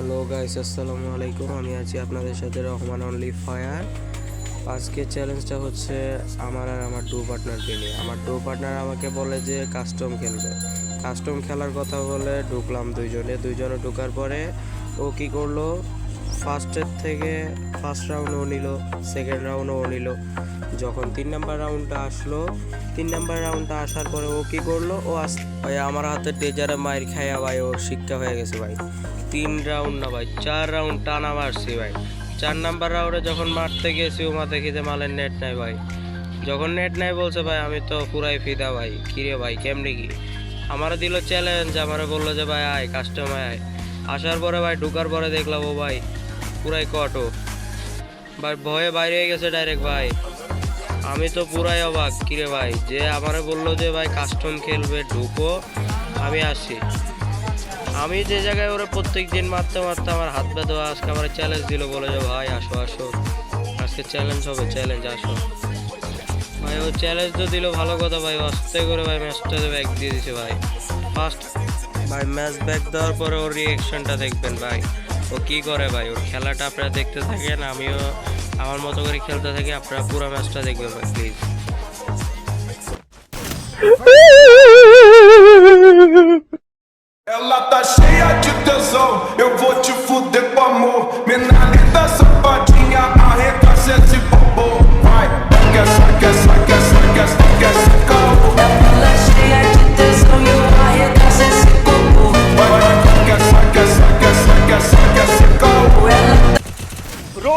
Hello guys, আসসালামু আলাইকুম। আমি আছি আপনাদের সাথে রহমান অনলি ফায়ার। আজকে চ্যালেঞ্জটা হচ্ছে আমার আর আমার ডু পার্টনারকে নিয়ে। আমার ডু পার্টনার আমাকে বলে যে কাস্টম খেলবে। কাস্টম খেলার কথা বলে ঢুকলাম দুইজনে। দুইজনে ঢোকার পরে ও কি করল? ফার্স্টের থেকে ফার্স্ট রাউন্ড ও নিল সেকেন্ড রাউন্ড ও নিল। যখন তিন নাম্বার রাউন্ডটা আসলো, তিন নাম্বার রাউন্ডটা আসার পরে ও কি করল? ও আস, ভাই, আমার হাতে টেজারে মায়ের খাইয়া ভাই, ওর শিক্ষা হয়ে গেছে ভাই। তিন রাউন্ড না ভাই, চার রাউন্ড টানা মারছি ভাই। চার নাম্বার রাউন্ডে যখন মারতে গেছি, ও মাথায় খেতে মালের নেট নাই ভাই। যখন নেট নাই বলছে, ভাই, আমি তো পুরাই ফিদা ভাই। কিরে ভাই, কেমনি কি? আমারও দিল চ্যালেঞ্জ আমারও বলল যে, ভাই, আয় কাস্টমার আয়। আসার পরে ভাই, ঢুকার পরে দেখলাম ও ভাই, পুরাই কটো ভাই, ভয়ে বাইরে গেছে ডাইরেক্ট ভাই। আমি তো পুরাই অবাক। কিরে ভাই? যে আমারে বলল যে, ভাই কাস্টম খেলবে, ঢুকো, আমি আসি। আমি যে জায়গায় ওরা প্রত্যেক দিন মারতে মারতে আমার হাত ব্যথা, আজকে আমার চ্যালেঞ্জ দিল, বলে যে, ভাই, আসো আসো। আজকে চ্যালেঞ্জ হবে চ্যালেঞ্জ আসো। ভাই, ও চ্যালেঞ্জ তো দিল, ভালো কথা ভাই। আস্তে করে ভাই ম্যাচটা ব্যাক দিয়ে দিছে ভাই। ফার্স্ট ভাই ম্যাচ ব্যাক দেওয়ার পরে ওর রিয়েকশনটা দেখবেন ভাই। ও কি করে ভাই? ওর খেলাটা আপনারা দেখতে থাকেন, আমিও আমার মতো করে খেলতে থাকি আপনারা পুরো ম্যাচটা দেখবেন ভাই please Ela tá cheia de tesão, eu vou te fuder com amor. Menalida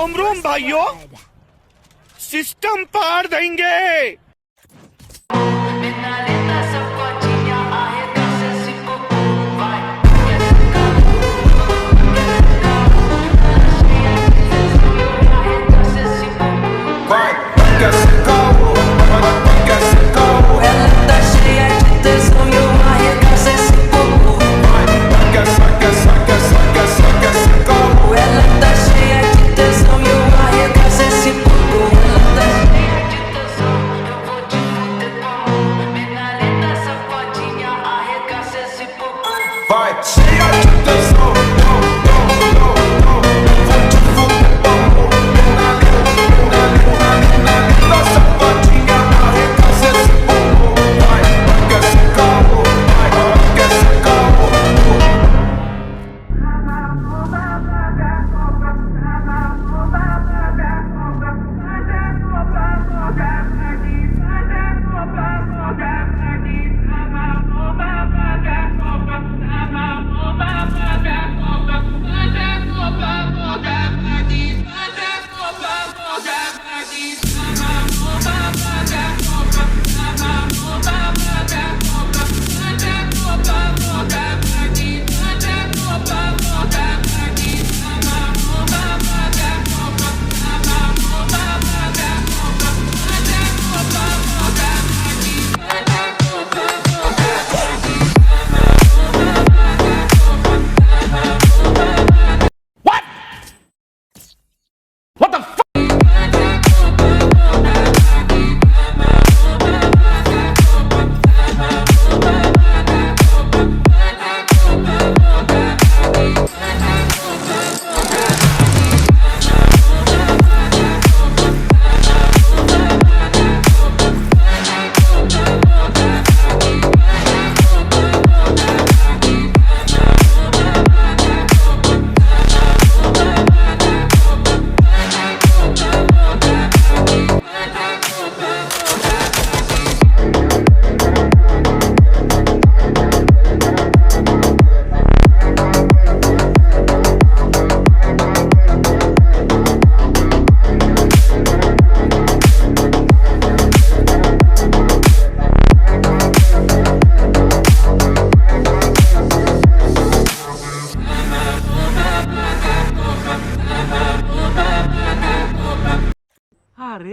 रोम रोम भाइयों सिस्टम पार देंगे fight.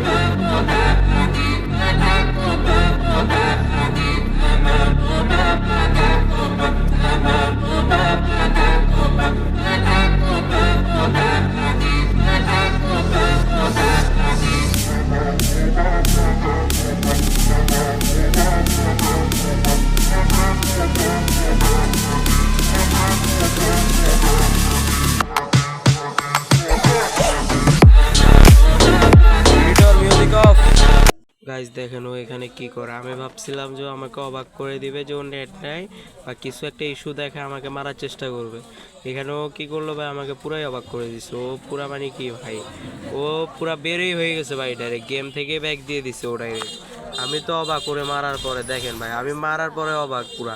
Oh, guys দেখেন ও এখানে কি করে? আমি ভাবছিলাম যে আমাকে অবাক করে দিবে যে ও নেট নেয় বা কিছু একটা ইস্যু দেখে আমাকে মারার চেষ্টা করবে। এখানে ও কি করল ভাই? আমাকে পুরাই অবাক করে দিছে। ও পুরা মানে কি ভাই? ও পুরা বেরই হয়ে গেছে ভাই ডাইরেক্ট গেম থেকে ব্যাগ দিয়ে দিছে ও ডাইরেক্ট আমি তো অবাক করে মারার পরে, দেখেন ভাই, আমি মারার পরে অবাক পুরা।